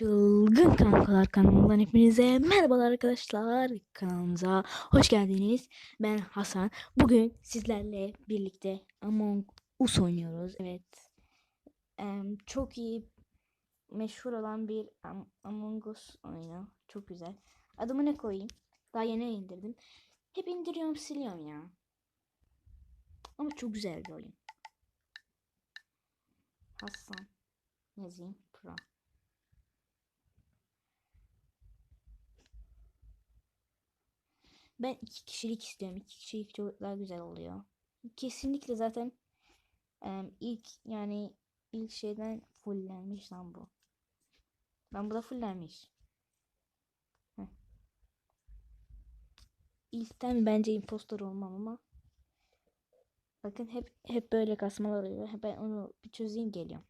Çılgın Kankalar kanalından hepinize merhabalar arkadaşlar. Kanalımıza hoş geldiniz. Ben Hasan. Bugün sizlerle birlikte Among Us oynuyoruz. Evet. Çok iyi meşhur olan bir Am- Among Us oyunu. Çok güzel. Adımı ne koyayım? Daha yeni indirdim. Hep indiriyorum siliyorum ya. Ama çok güzel bir oyun. Hasan yazayım. Pro. Ben iki kişilik istiyorum. İki kişilik çok daha güzel oluyor. Kesinlikle zaten em, ilk yani ilk şeyden fullenmiş lan bu. Ben bu da fullenmiş. Heh. İlkten bence impostor olmam ama bakın hep hep böyle kasmalar oluyor. Ben onu bir çözeyim geliyorum.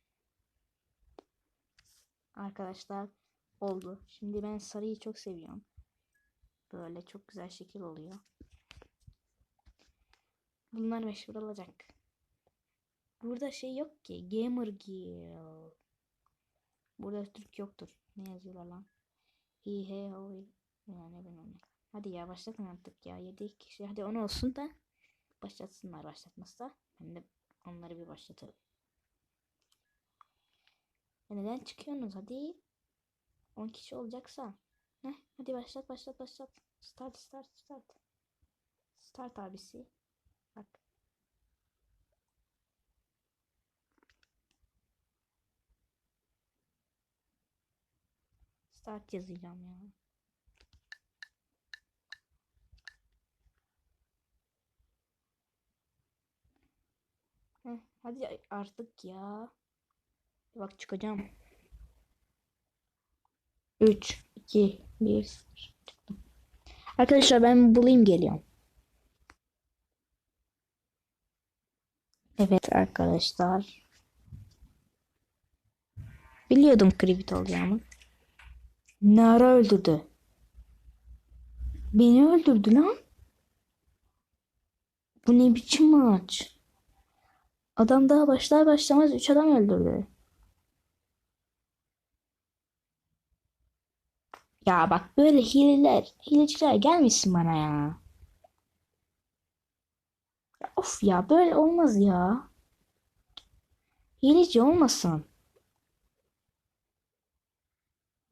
Arkadaşlar oldu. Şimdi ben sarıyı çok seviyorum. Böyle çok güzel şekil oluyor. Bunlar meşhur olacak. Burada şey yok ki. Gamer Gear. Burada Türk yoktur. Ne yazıyorlar lan? He he ho. Yani bilmem ne. Hadi ya başlatın artık ya. 7 kişi. Hadi onu olsun da başlatsınlar başlatmazsa. Ben de onları bir başlatırım. Ya neden çıkıyorsunuz? Hadi. 10 kişi olacaksa. Heh, hadi başlat başlat başlat. Start start start. Start abisi. Bak. Start yazacağım ya. Heh, hadi artık ya. Bak çıkacağım. 3, 2, 1, 0. Çıktım. Arkadaşlar ben bulayım geliyorum. Evet arkadaşlar. Biliyordum kripit olacağımı. Ne ara öldürdü? Beni öldürdü lan. Bu ne biçim maç? Adam daha başlar başlamaz 3 adam öldürdü. Ya bak böyle hileler, hileciler gelmesin bana ya. Of ya böyle olmaz ya. Hileci olmasın.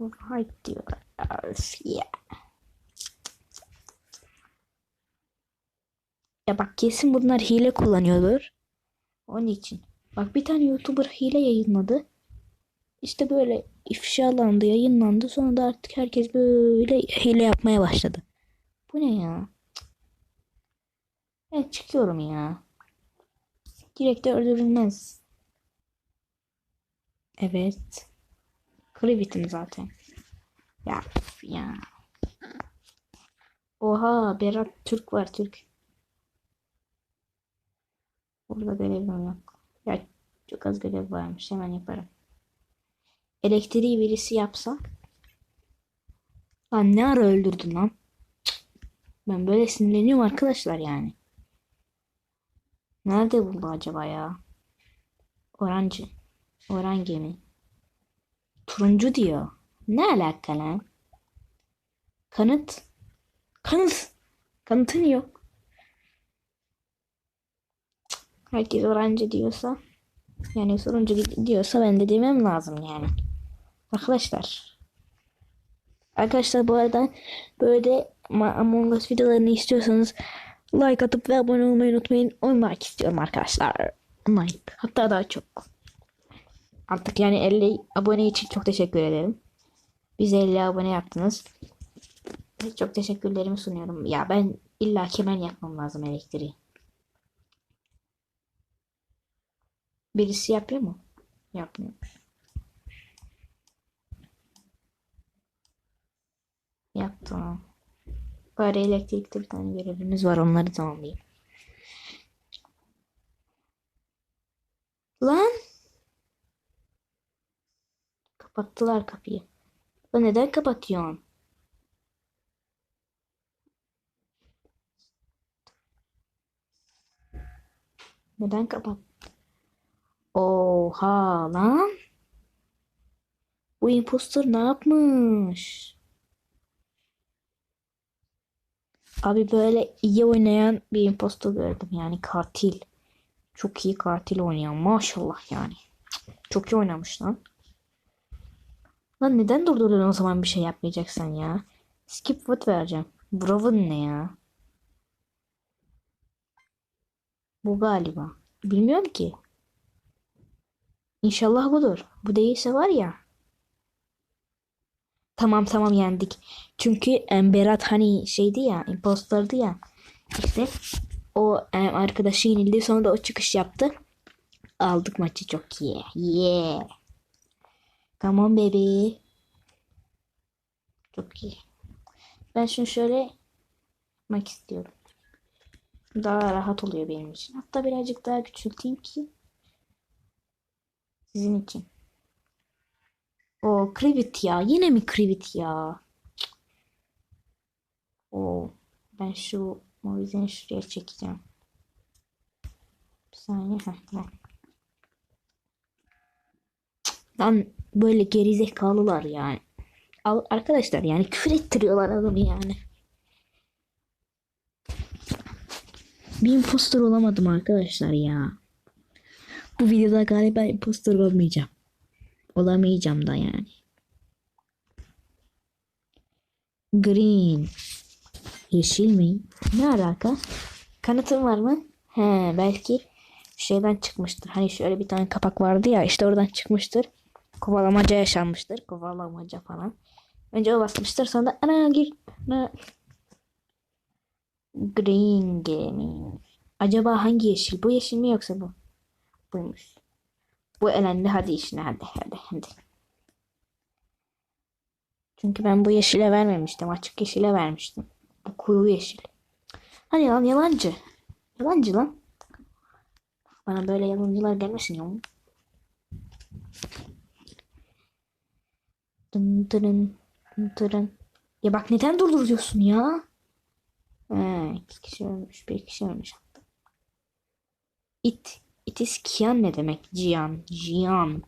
Right diyorlar. Öf ya. Ya bak kesin bunlar hile kullanıyordur. Onun için. Bak bir tane YouTuber hile yayınladı. İşte böyle ifşalandı, yayınlandı. Sonra da artık herkes böyle hile yapmaya başladı. Bu ne ya? Ben çıkıyorum ya. Direkt de öldürülmez. Evet. Krivitim zaten. Ya ya. Oha Berat Türk var Türk. Burada görevim yok. Ya çok az görev varmış. Hemen yaparım. Elektriği birisi yapsa. Lan ne ara öldürdün lan? Ben böyle sinirleniyorum arkadaşlar yani. Nerede buldu acaba ya? Orancı. Oran gemi. Turuncu diyor. Ne alaka lan? Kanıt. Kanıt. Kanıtın yok. Herkes orancı diyorsa. Yani soruncu diyorsa ben de demem lazım yani. Arkadaşlar. Arkadaşlar bu arada böyle Among Us videolarını istiyorsanız like atıp ve abone olmayı unutmayın. 10 like istiyorum arkadaşlar. 10 like. Hatta daha çok. Artık yani 50 abone için çok teşekkür ederim. Bize 50 abone yaptınız. Çok teşekkürlerimi sunuyorum. Ya ben illa kemen yapmam lazım elektriği. Birisi yapıyor mu? Yapmıyor. Yaptım. Bari elektrikte bir tane görevimiz var. Onları tamamlayayım. Lan! Kapattılar kapıyı. Lan neden kapatıyorsun? Neden kapat? Oha lan. Bu impostor ne yapmış? Abi böyle iyi oynayan bir impostor gördüm yani katil. Çok iyi katil oynayan maşallah yani. Çok iyi oynamış lan. Lan neden durdurdun o zaman bir şey yapmayacaksan ya? Skip vote vereceğim. Bravo ne ya? Bu galiba. Bilmiyorum ki. İnşallah budur. Bu değilse var ya. Tamam tamam yendik. Çünkü em, Berat hani şeydi ya, impostordu ya. İşte o em, arkadaşı yenildi. Sonra da o çıkış yaptı. Aldık maçı çok iyi. Yeah. Tamam bebeği. Çok iyi. Ben şunu şöyle yapmak istiyorum. Daha rahat oluyor benim için. Hatta birazcık daha küçülteyim ki sizin için. O Krivit ya. Yine mi Krivit ya? O ben şu Moise'ni şuraya çekeceğim. Bir saniye. Heh, tamam. Lan böyle gerizekalılar yani. Al, arkadaşlar yani küfür ettiriyorlar adamı yani. Bir impostor olamadım arkadaşlar ya. Bu videoda galiba impostor olmayacağım. Olamayacağım da yani. Green. Yeşil mi? Ne alaka? Kanıtın var mı? He belki şeyden çıkmıştır. Hani şöyle bir tane kapak vardı ya işte oradan çıkmıştır. Kovalamaca yaşanmıştır. Kovalamaca falan. Önce o basmıştır sonra ana gir. ana. Green Gaming. Acaba hangi yeşil? Bu yeşil mi yoksa bu? Buymuş. Bu elendi hadi işine hadi hadi hadi. Çünkü ben bu yeşile vermemiştim. Açık yeşile vermiştim. Bu koyu yeşil. Hani lan yalancı. Yalancı lan. Bana böyle yalancılar gelmesin ya. Dın dırın, dın dırın. Ya bak neden durduruyorsun ya? He, iki kişi ölmüş, bir kişi ölmüş. It, it is Kian ne demek? Cihan, Cihan.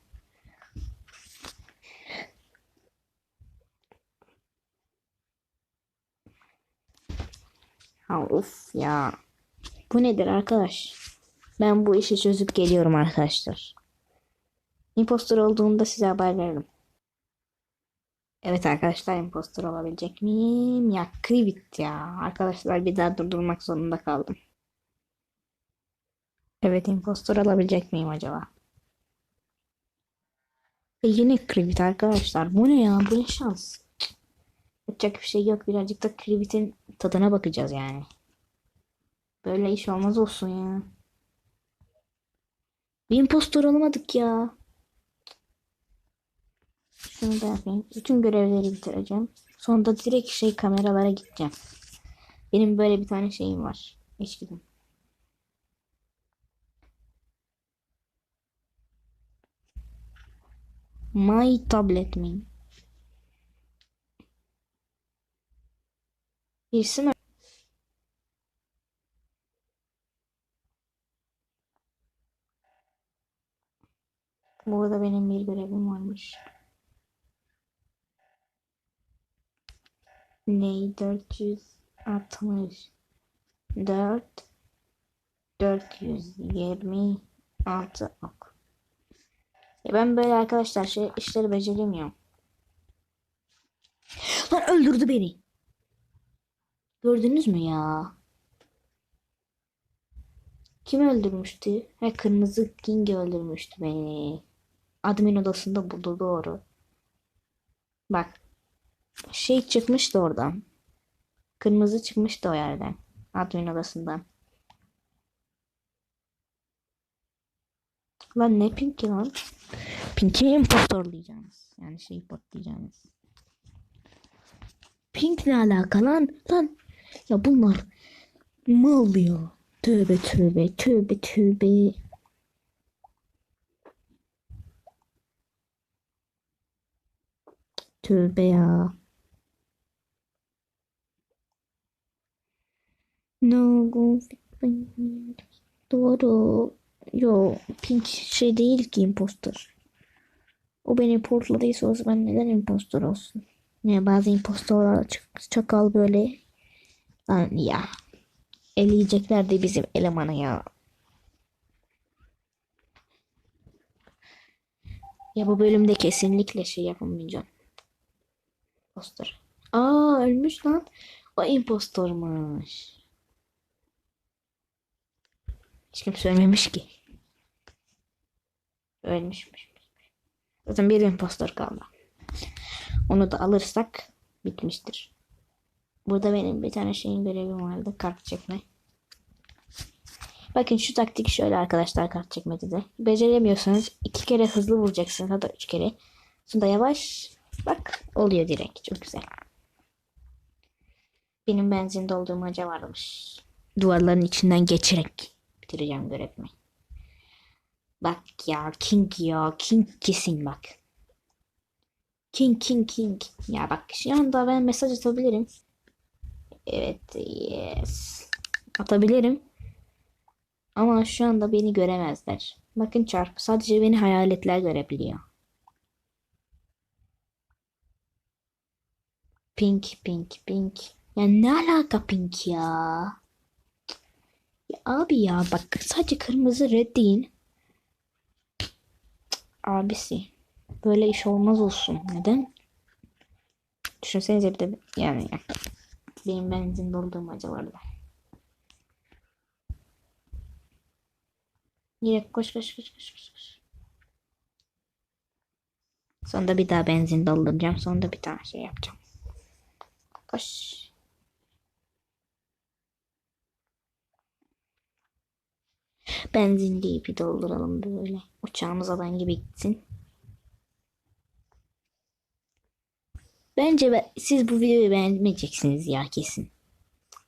Ha of ya. Bu nedir arkadaş? Ben bu işi çözüp geliyorum arkadaşlar. Impostor olduğumda size haber veririm. Evet arkadaşlar impostor olabilecek miyim? Ya Krivit ya. Arkadaşlar bir daha durdurmak zorunda kaldım. Evet impostor olabilecek miyim acaba? E yine Krivit arkadaşlar. Bu ne ya? Bu ne şans? Yapacak bir şey yok. Birazcık da Krivit'in tadına bakacağız yani. Böyle iş olmaz olsun ya. Bir impostor olamadık ya. Şunu da yapayım. Bütün görevleri bitireceğim. Sonra da direkt şey kameralara gideceğim. Benim böyle bir tane şeyim var. Eskiden. My tablet mi? Birisi mi? Burada benim bir görevim varmış. Ney 460 4 426 ok. Ya ben böyle arkadaşlar şey işleri beceremiyorum. Lan öldürdü beni. Gördünüz mü ya? Kim öldürmüştü? He kırmızı King öldürmüştü beni. Admin odasında buldu doğru. Bak. Şey çıkmıştı oradan. Kırmızı çıkmıştı o yerden. Admin odasından. Lan ne pinki lan? Pinki impostorlayacağınız. Yani şey patlayacağınız. Pink ne alaka lan? Lan. Ya bunlar mal ya. Tövbe tövbe tövbe tövbe. Tövbe ya. No go Doğru. Yo pink şey değil ki imposter. O beni portladıysa o zaman neden impostor olsun? Ya bazı impostorlar çakal böyle. Lan ya. Eleyecekler de bizim elemanı ya. Ya bu bölümde kesinlikle şey yapamayacağım. Impostor. Aa ölmüş lan. O impostormuş. Hiç kimse ölmemiş ki. Ölmüşmüş. Zaten bir impostor kaldı. Onu da alırsak bitmiştir. Burada benim bir tane şeyin görevim vardı. Kart çekme. Bakın şu taktik şöyle arkadaşlar kart çekmede de. Beceremiyorsanız iki kere hızlı vuracaksınız. Hatta üç kere. Sonra yavaş. Bak oluyor direkt. Çok güzel. Benim benzin doldurmaca varmış. Duvarların içinden geçerek bitireceğim görevimi. Bak ya King ya King kesin bak. King King King. Ya bak şu anda ben mesaj atabilirim. Evet yes. Atabilirim. Ama şu anda beni göremezler. Bakın çarpı sadece beni hayaletler görebiliyor. Pink pink pink. Ya ne alaka pink ya? Ya abi ya bak sadece kırmızı red değil. Abisi. Böyle iş olmaz olsun. Neden? Düşünsenize bir de yani benim benzin doldurmaca vardı. Direkt koş koş koş koş koş. koş. Sonra bir daha benzin dolduracağım. Sonra da bir daha şey yapacağım. Koş. Benzinliği bir dolduralım böyle. Uçağımız alan gibi gitsin. Bence be- siz bu videoyu beğenmeyeceksiniz ya kesin.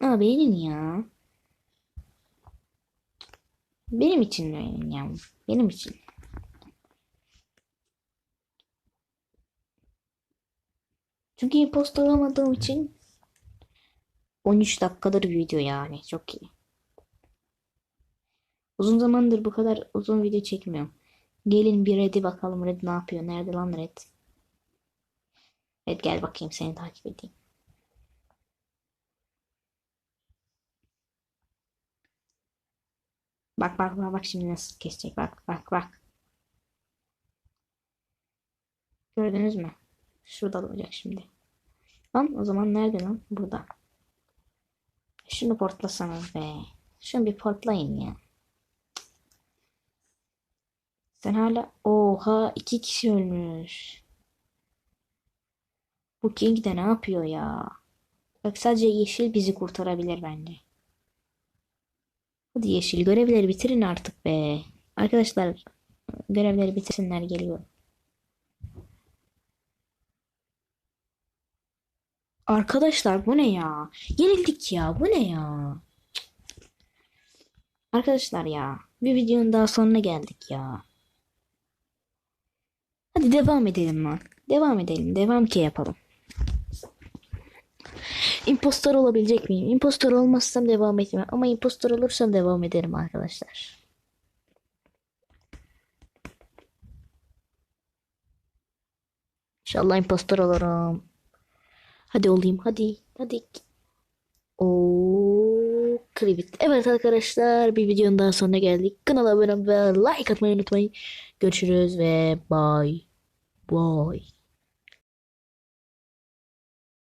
Ama beğenin ya. Benim için beğenin ya. Benim için. Çünkü impostor olmadığım için 13 dakikadır video yani. Çok iyi. Uzun zamandır bu kadar uzun video çekmiyorum. Gelin bir Red'i bakalım. Red ne yapıyor? Nerede lan Red? Red gel bakayım seni takip edeyim. Bak bak bak bak şimdi nasıl kesecek. Bak bak bak. Gördünüz mü? Şurada olacak şimdi. Lan o zaman nerede lan? Burada. Şunu portlasanız be. Şunu bir portlayın ya. Sen hala oha iki kişi ölmüş. Bu King de ne yapıyor ya? Bak sadece yeşil bizi kurtarabilir bence. Hadi yeşil görevleri bitirin artık be. Arkadaşlar görevleri bitirsinler geliyor. Arkadaşlar bu ne ya? Yenildik ya. Bu ne ya? Arkadaşlar ya. Bir videonun daha sonuna geldik ya. Hadi devam edelim lan. Devam edelim. Devam ki yapalım. Impostor olabilecek miyim? Impostor olmazsam devam etmem. Ama impostor olursam devam ederim arkadaşlar. İnşallah impostor olurum. Hadi olayım. Hadi. Hadi. Oo, kribit. Evet arkadaşlar bir videonun daha sonuna geldik. Kanala abone ve like atmayı unutmayın. Görüşürüz ve bye. Bye.